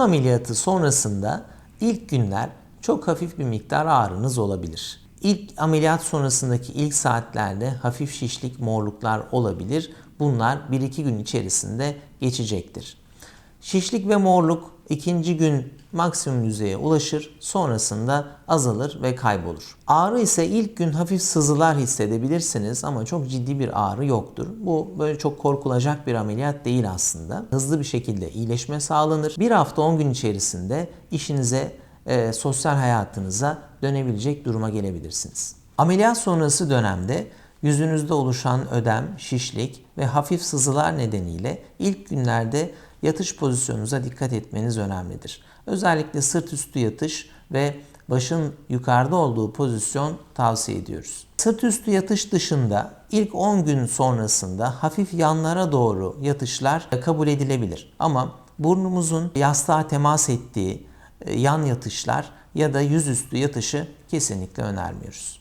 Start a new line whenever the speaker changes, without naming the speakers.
ameliyatı sonrasında ilk günler çok hafif bir miktar ağrınız olabilir. İlk ameliyat sonrasındaki ilk saatlerde hafif şişlik, morluklar olabilir. Bunlar 1-2 gün içerisinde geçecektir. Şişlik ve morluk ikinci gün maksimum düzeye ulaşır, sonrasında azalır ve kaybolur. Ağrı ise ilk gün hafif sızılar hissedebilirsiniz ama çok ciddi bir ağrı yoktur. Bu böyle çok korkulacak bir ameliyat değil aslında. Hızlı bir şekilde iyileşme sağlanır. Bir hafta 10 gün içerisinde işinize, e, sosyal hayatınıza dönebilecek duruma gelebilirsiniz. Ameliyat sonrası dönemde yüzünüzde oluşan ödem, şişlik ve hafif sızılar nedeniyle ilk günlerde yatış pozisyonunuza dikkat etmeniz önemlidir. Özellikle sırt üstü yatış ve başın yukarıda olduğu pozisyon tavsiye ediyoruz. Sırt üstü yatış dışında ilk 10 gün sonrasında hafif yanlara doğru yatışlar kabul edilebilir. Ama burnumuzun yastığa temas ettiği e, yan yatışlar ya da yüzüstü yatışı kesinlikle önermiyoruz.